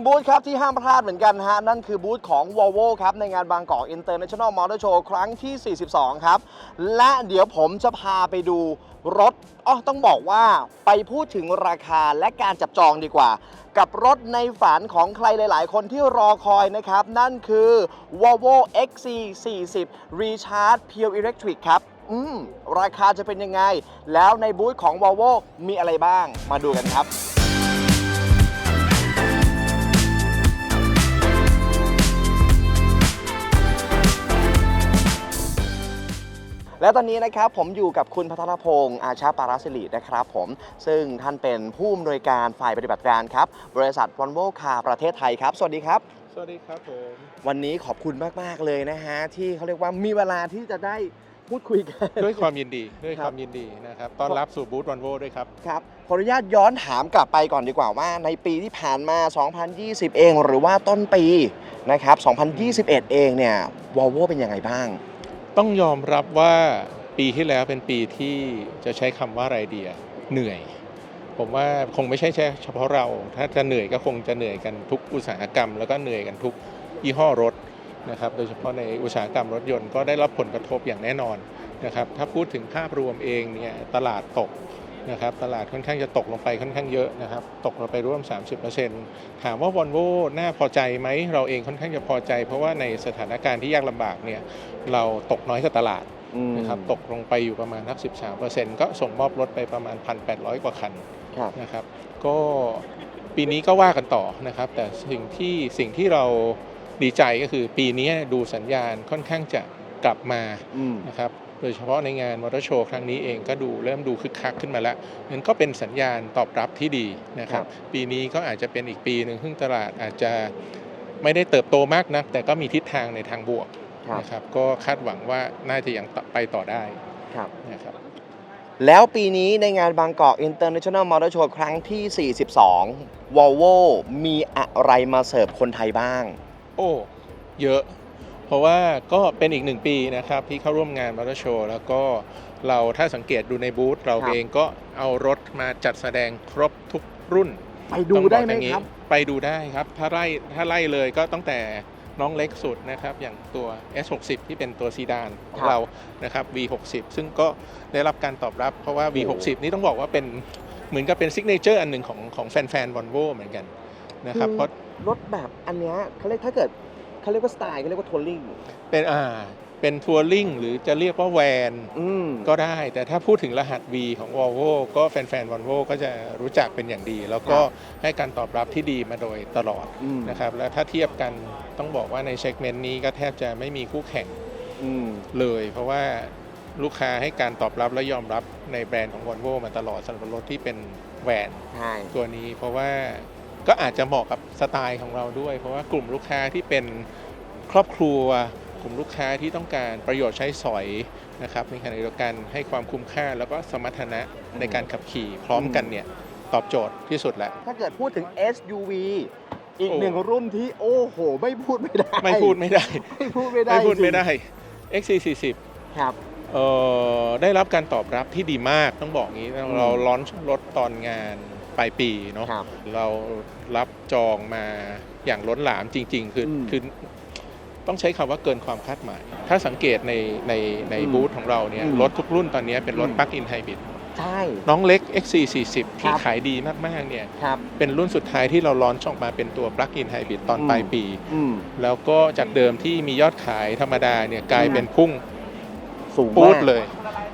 งบูธครับที่ห้ามพลาดเหมือนกันฮะ นั่นคือบูธของ Volvo ครับ ในงานบางกอก International Motor Show ครั้งที่ 42 ครับ และเดี๋ยวผมจะพาไปดูรถอ๋อต้องบอกว่าไปพูดถึงราคาและการจับจองดีกว่า กับรถในฝันของใครหลาย ๆ คนที่รอคอยนะครับ นั่นคือ Volvo XC40 Recharge Pure Electric ครับอืมราคาจะเป็นยังไง แล้วในบูธของ Volvo มีอะไรบ้างมาดูกันครับ และตอนนี้นะครับผมอยู่กับคุณพัทรพงศ์อาชาปาราสิรินะครับผมซึ่งท่านเป็นผู้อำนวยการฝ่ายปฏิบัติการครับ บริษัทวอลโวคาประเทศไทยครับ สวัสดีครับ สวัสดีครับผม วันนี้ขอบคุณมาก ๆ เลยนะฮะ ที่เขาเรียกว่ามีเวลาที่จะได้พูดคุยกัน ด้วยความยินดีด้วยครับความยินดีนะครับต้อนรับสู่บูธวันโวด้วยครับ ครับขออนุญาตย้อนถามกลับไปก่อนดีกว่าว่า ในปีที่ผ่านมา 2020 เอง หรือว่าต้นปีนะครับ 2021 เองเนี่ยวอลโวเป็นยังไงบ้าง ต้องยอมรับว่าปีที่แล้วเป็นปีที่จะใช้คำว่าอะไรเดียเหนื่อย ผมว่าคงไม่ใช่เฉพาะเรา ถ้าจะเหนื่อยก็คงจะเหนื่อยกันทุกอุตสาหกรรม แล้วก็เหนื่อยกันทุกยี่ห้อรถนะครับโดยเฉพาะในอุตสาหกรรมรถยนต์ก็ได้รับผลกระทบอย่างแน่นอนนะครับถ้าพูดถึงภาพรวมเองเนี่ยตลาดตก นะครับตลาดค่อนข้างจะตกลงไปค่อนข้างเยอะนะครับตกลงไปร่วม 30%ถามว่าวอลโวน่าพอใจไหมเราเองค่อนข้างจะพอใจ เพราะว่าในสถานการณ์ที่ยากลำบากเนี่ยเราตกน้อยกว่าตลาดนะครับตกลงไปอยู่ประมาณทัก13%ก็ส่งมอบรถไปประมาณ 1,800 กว่าคันครับนะครับก็ปีนี้ก็ว่ากันต่อนะครับ แต่สิ่งที่สิ่งที่เราดีใจก็คือปีนี้ดูสัญญาณค่อนข้างจะกลับมาอืมนะครับ โดยเฉพาะในงานมอเตอร์โชว์ครั้งนี้เองก็ดูเริ่มดูคึกคักขึ้นมาแล้วนั่นก็เป็นสัญญาณตอบรับที่ดีนะครับ ปีนี้ก็อาจจะเป็นอีกปีหนึ่งซึ่งตลาดอาจจะไม่ได้เติบโตมากนัก แต่ก็มีทิศทางในทางบวกครับนะครับก็คาดหวังว่าน่าจะยังไปต่อได้ครับนะครับแล้วปีนี้ในงานบางกอก International Motor Show ครั้งที่ 42 Volvo มีอะไรมาเสิร์ฟคนไทยบ้าง โอ้ เยอะ เพราะว่าก็เป็นอีกหนึ่งปีนะครับที่เข้าร่วมงานมอเตอร์โชว์แล้วก็เราถ้าสังเกตดูในบูธเราครับเองก็เอารถมาจัดแสดงครบทุกรุ่นไปดูต้องบได้อกไหมอย่างนี้ครับ ไปดูได้ครับ ถ้าไล่ถ้าไล่เลยก็ตั้งแต่น้องเล็กสุดนะครับ อย่างตัว S60 ที่เป็นตัวซีดานขอครังบเรานะครับ V60 ซึ่งก็ได้รับการตอบรับ เพราะว่าโอ้ V60 นี่ต้องบอกว่าเป็นเหมือนกับเป็นซิกเนเจอร์อันหนึ่งของของแฟนๆ Volvo เหมือนกันนะครับคือเพราะรถแบบอันเนี้ยเขาเรียกถ้าเกิด เขาเรียกว่าสไตล์เขาเรียกว่าทัวริงเป็นอ่าเป็นทัวริงหรือจะเรียกว่าแวนอืมก็ได้ แต่ถ้าพูดถึงรหัส V ของ Volvo ก็แฟนๆ Volvo ก็จะรู้จักเป็นอย่างดี แล้วก็ให้การตอบรับที่ดีมาโดยตลอดอืมนะครับแล้วถ้าเทียบกันต้องบอกว่าในเซกเมนต์นี้ก็แทบจะไม่มีคู่แข่งอืมเลย เพราะว่าลูกค้าให้การตอบรับและยอมรับในแบรนด์ของ Volvo มาตลอดสำหรับรถที่เป็นแวนใช่ตัวนี้ เพราะว่า ก็อาจจะเหมาะกับสไตล์ของเราด้วย เพราะว่ากลุ่มลูกค้าที่เป็นครอบครัว กลุ่มลูกค้าที่ต้องการประโยชน์ใช้สอยนะครับในขณะเดียวกันให้ความคุ้มค่าแล้วก็สมรรถนะในการขับขี่พร้อมกันเนี่ยตอบโจทย์ที่สุดแล้ว ถ้าเกิดพูดถึง SUV อีกโอ้หนึ่งรุ่นที่โอ้โห ไม่พูดไม่ได้ ไม่พูดไม่ได้ ไม่พูดไม่ได้ไม่พูดจริงไม่ได้ XC40 ครับเอ่อได้รับการตอบรับที่ดีมากต้องบอกงี้เราอืมเราล้อนรถตอนงานป ลายปีเนาะครับเรารับจองมาอย่างล้นหลามจริง ๆ คืออมคือต้องใช้คำว่าเกินความคาดหมาย ถ้าสังเกตในในในอืมบูธของเราเนี่ยอืมรถทุกรุ่นตอนนี้เป็นรถอืม ปลั๊กอินไฮบริดใช่ น้องเล็ก XC40 ที่ครับ ขายดีมาก ๆ เนี่ย ครับ เป็นรุ่นสุดท้ายที่เราล้อนออกมาเป็นตัวปลั๊กอินไฮบริดตอนอืม ปลายปี อืม แล้วก็จากเดิมที่มียอดขายธรรมดาเนี่ยกลายเป็นพุ่งสูงปูมาดกเลย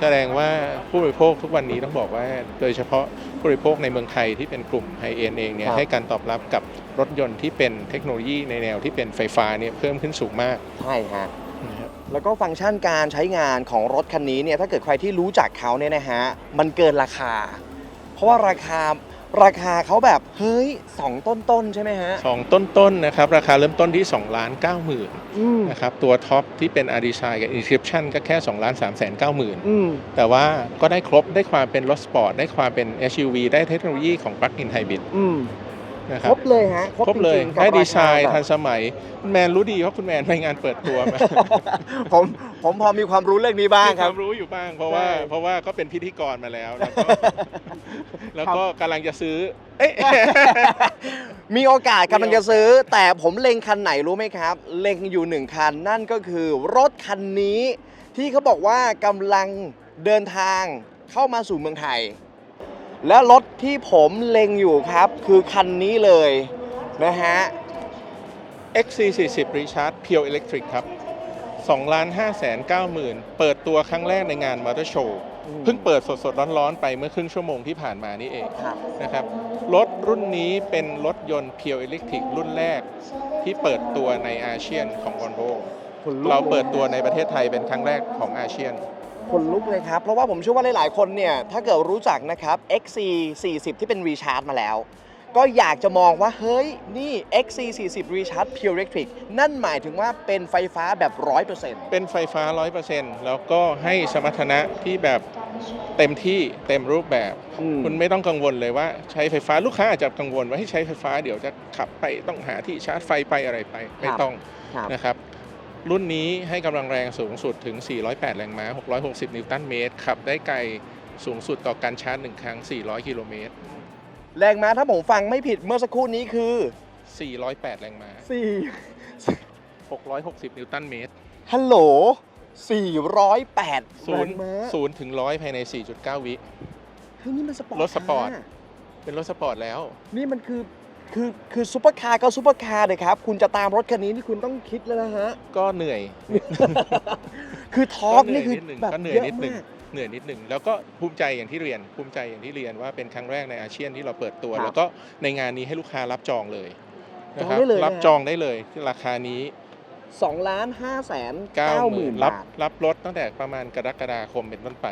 แสดงว่าผู้บริโภคทุกวันนี้ต้องบอกว่า โดยเฉพาะผู้บริโภคในเมืองไทยที่เป็นกลุ่มไฮเอ็นเองเนี่คยรับ ให้การตอบรับกับรถยนต์ที่เป็นเทคโนโลยีในแนวที่เป็นไฟฟ้าเนี่ยเพิ่มขึ้นสูงมากใช่ฮะ นะครับ แล้วก็ฟังก์ชันการใช้งานของรถคันนี้เนี่ยถ้าเกิดใครที่รู้จักเขาเนี่ยนะฮะ มันเกินราคา เพราะว่าราคา ราคาเขาแบบเฮ้ยสองต้นๆใช่ไหมฮะ สองต้นๆนะครับราคาเริ่มต้นที่2ล้าน9หมื่นอืมนะครับตัวท็อปที่เป็น a d i s i g n กับ Inscription ก็แค่2ล้าน3แสน9หมื่นอืมแต่ว่าก็ได้ครบได้ความเป็นรถสปอร์ตได้ความเป็น SUV ได้เทคโนโลยีของ Plug-in Hybrid อืมนะคครัรบบเลยฮะครบเลยจงๆกับได้ดีไซราน์คาทันแบบสมัยคุณแมนรู้ดีเพราะคุณแมนไปงานเปิดตัวมา ผมผมพอมีความรู้เรื่องนี้บ้างมีคครับวามรู้อยู่บ้างเพราะว่าใช่ เพราะว่าก็เป็นพิธีกรมาแล้วแล้วก็ แล้วก็กำลังจะซื้อ เอ๊ะ มีโอกาสกำลังจะซื้อ แต่ผมเล็งคันไหนรู้ไหมครับ เล็งอยู่หนึ่งคันนั่นก็คือรถคันนี้ที่เขาบอกว่ากำลังเดินทางเข้ามาสู่เมืองไทย และรถที่ผมเล็งอยู่ครับ คือคันนี้เลยนะฮะ XC40 Recharge Pure Electric ครับ2ล้าน5แสน9หมื่นเปิดตัวครั้งแรกในงานมอ เตอร์โชว์อืมเพิ่งเปิดสดๆร้อนๆไปเมื่อครึ่งชั่วโมงที่ผ่านมานี่เองครับนะครับรถรุ่นนี้เป็นรถยนต์ Pure Electric รุ่นแรกที่เปิดตัวในอาเซียนของ Volvo ขนลุกเราเปิดตัวในประเทศไทยเป็นครั้งแรกของอาเซียนคนลุกเลยครับ เพราะว่าผมเชื่อว่าหลาย ๆ คนเนี่ย ถ้าเกิดรู้จักนะครับ XC40 ที่เป็น Recharge มาแล้ว ก็อยากจะมองว่า เฮ้ย นี่ XC40 Recharge Pure Electric นั่นหมายถึงว่าเป็นไฟฟ้าแบบ 100%เป็นไฟฟ้า 100%แล้วก็ให้สมรรถนะที่แบบเต็มที่เต็มรูปแบบอืมคุณไม่ต้องกังวลเลยว่าใช้ไฟฟ้าลูกค้าอาจจะกังวลว่าให้ใช้ไฟฟ้าเดี๋ยวจะขับไปต้องหาที่ชาร์จไฟไปอะไรไป ไม่ต้องครับนะครับรุ่นนี้ให้กำลังแรงสูงสุดถึง 408 แรงม้า 660 นิวตันเมตร ขับได้ไกลสูงสุดต่อการชาร์จ 1 ครั้ง 400 กิโลเมตร แรงม้าถ้าผมฟังไม่ผิดเมื่อสักครู่นี้คือ408 แรงม้า 4 660 นิวตันเมตรฮัลโหล 408ศูแรนงย์ม้าศูนย์ถึงร้อยภายใน 4.9 วิ เฮ้ยนี่มันสปอร์ตรถสปอร์ต คาเป็นรถสปอร์ตแล้ว นี่มันคือคือคือซูเปอร์คาร์ก็ซูเปอร์คาร์เลยครับ คุณจะตามรถคันนี้นี่คุณต้องคิดแล้วนะฮะ ก็เหนื่อย คือทอร์กนี่คือก็เหนื่อยนิดหนึ่งแบบก็เหนื่อยเยอะนิดหนึ่งมาก เหนื่อยนิดหนึ่งแล้วก็ภูมิใจอย่างที่เรียน ภูมิใจอย่างที่เรียนว่าเป็นครั้งแรกในอาเซียนที่เราเปิดตัวครับแล้วก็ในงานนี้ให้ลูกค้ารับจองเลยนะครัจองได้เลยนะรับจองได้เลยราคานี้2ล้าน5แสน9 9หหมื่มื่นนรับบาทรับรถตั้งแต่ประมาณกรกฎาคมเป็นต้นไป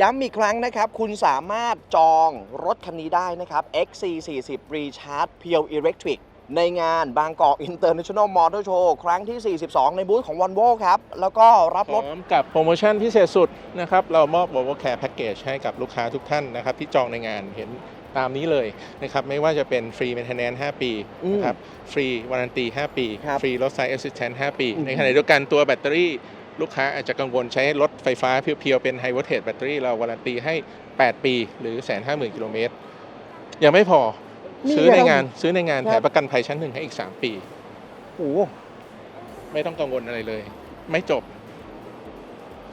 ย้ำอีกครั้งนะครับ คุณสามารถจองรถคันนี้ได้นะครับ XC40 Recharge Pure Electric ในงานบางกอก International Motor Show ครั้งที่ 42 ในบูธของ Volvo ครับ แล้วก็รับพรร้ถอมกับโปรโมชั่นพิเศษสุดนะครับ เรามอบ Volvo Care Package ให้กับลูกค้าทุกท่านนะครับ ที่จองในงานเห็นตามนี้เลยนะครับ ไม่ว่าจะเป็นฟรี maintenance 5ปีอืมนะครับฟรีวารันตี 5 ปีครับฟรีรถไซส์ assistant 5ปีอืมในขณะเดียวกันตัวแบตเตอรี่ลูกค้าอาจจะกังวลใช้รถไฟฟ้าเพียวๆเป็น high voltage แบตเตอรี่เราวารันตีให้ 8 ปี หรือ 150,000กิโลเมตรยังไม่พอ นี่ซื้อในยังงานซื้อในงานครับแถมประกันภัยชั้นหนึ่งให้อีก3ปีโอ้โหไม่ต้องกังวลอะไรเลย ไม่จบ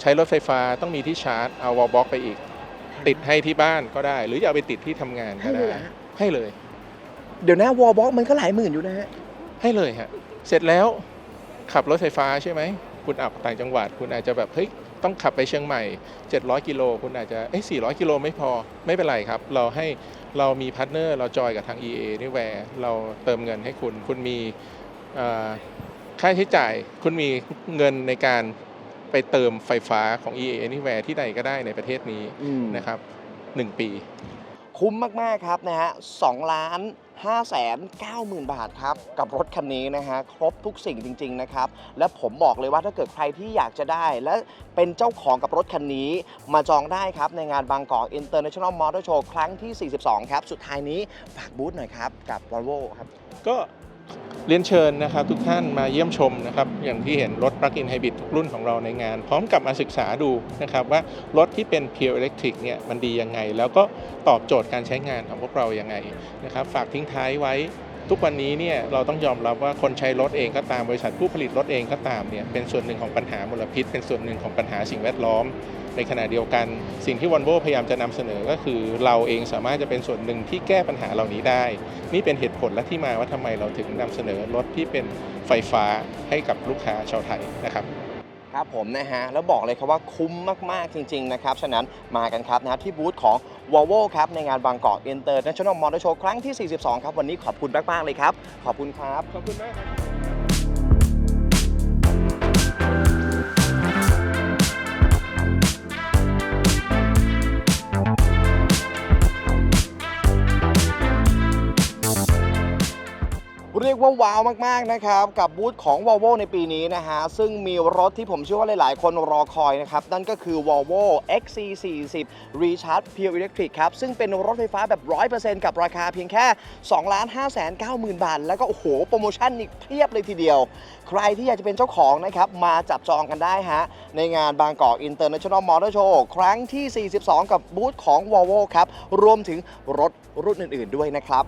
ใช้รถไฟฟ้าต้องมีที่ชาร์จ เอาวอลบ็อกไปอีก ติดให้ที่บ้านก็ได้ หรือจะเอาไปติดที่ทำงานก็ให้เลยได้เหรอฮะให้เลย เดี๋ยวนะวอลบ็อกมันก็หลายหมื่นอยู่นะฮะให้เลยฮะ เสร็จแล้วขับรถไฟฟ้าใช่ไหม คุณอับต่างจังหวัด คุณอาจจะแบบเฮ้ย ต้องขับไปเชียงใหม่ 700 กิโลคุณอาจจะเอ้ย400 กิโลไม่พอไม่เป็นไรครับ เราให้เรามีพาร์ทเนอร์เราจอยกับทาง EA นี่แวร์เราเติมเงินให้คุณ คุณมีเอ่อค่าใช้จ่าย คุณมีเงินในการไปเติมไฟฟ้าของ EA Anywhere ที่ใดก็ได้ในประเทศนี้นะครับ 1 ปี คุ้มมาก ๆ ครับนะฮะ2ล้าน5แสน9หมื่นบาทครับ กับรถคันนี้นะฮะ ครบทุกสิ่งจริง ๆ นะครับ และผมบอกเลยว่าถ้าเกิดใครที่อยากจะได้ และเป็นเจ้าของกับรถคันนี้ มาจองได้ครับ ในงานบางกอก International Motor Show ครั้งที่ 42 ครับ สุดท้ายนี้ ฝากบูธหน่อยครับ กับ Volvo ครับ ก็ เรียนเชิญนะครับทุกท่านมาเยี่ยมชมนะครับอย่างที่เห็นรถ Plug-in Hybrid ทุกรุ่นของเราในงาน พร้อมกับมาศึกษาดูนะครับว่ารถที่เป็น Pure Electric เนี่ยมันดียังไง แล้วก็ตอบโจทย์การใช้งานของพวกเรายังไงนะครับฝากทิ้งท้ายไว้ ทุกวันนี้เนี่ยเราต้องยอมรับว่าคนใช้รถเองก็ตามบริษัทผู้ผลิตรถเองก็ตามเนี่ยเป็นส่วนหนึ่งของปัญหามลพิษ เป็นส่วนหนึ่งของปัญหาสิ่งแวดล้อม ในขณะเดียวกัน สิ่งที่วันโวพยายามจะนำเสนอก็คือ เราเองสามารถจะเป็นส่วนหนึ่งที่แก้ปัญหาเหล่านี้ได้ นี่เป็นเหตุผลและที่มาว่าทำไมเราถึงนำเสนอรถที่เป็นไฟฟ้าให้กับลูกค้าชาวไทยนะครับครับผมนะฮะ แล้วบอกเลยครับว่าคุ้มมาก ๆ จริง ๆ นะครับ ฉะนั้นมากันครับนะฮะที่บูธของ วอลโว่ครับในงานบางกอกอินเตอร์เนชั่นแนลมอเตอร์โชว์ครั้งที่ 42 ครับ วันนี้ขอบคุณมาก ๆ เลยครับ ขอบคุณครับ ขอบคุณมากครับ ว่าว้าวมากๆนะครับกับบูธของ Volvo ในปีนี้นะฮะซึ่งมีรถที่ผมเชื่อว่าหลายๆ คนรอคอยนะครับนั่นก็คือ Volvo XC40 Recharge Pure Electric ครับซึ่งเป็นรถไฟฟ้าแบบ 100%กับราคาเพียงแค่ 2 5 9 0 0 0 0 บาท แล้วก็โอ้โหโปรโมชั่นอีกเพียบเลยทีเดียว ใครที่อยากจะเป็นเจ้าของนะครับมาจับจองกันได้ฮะในงานบางกอก International Motor Show ครั้งที่ 42 กับบูธของ Volvo ครับรวมถึงรถรุ่นอื่น ๆ ด้วยนะครับ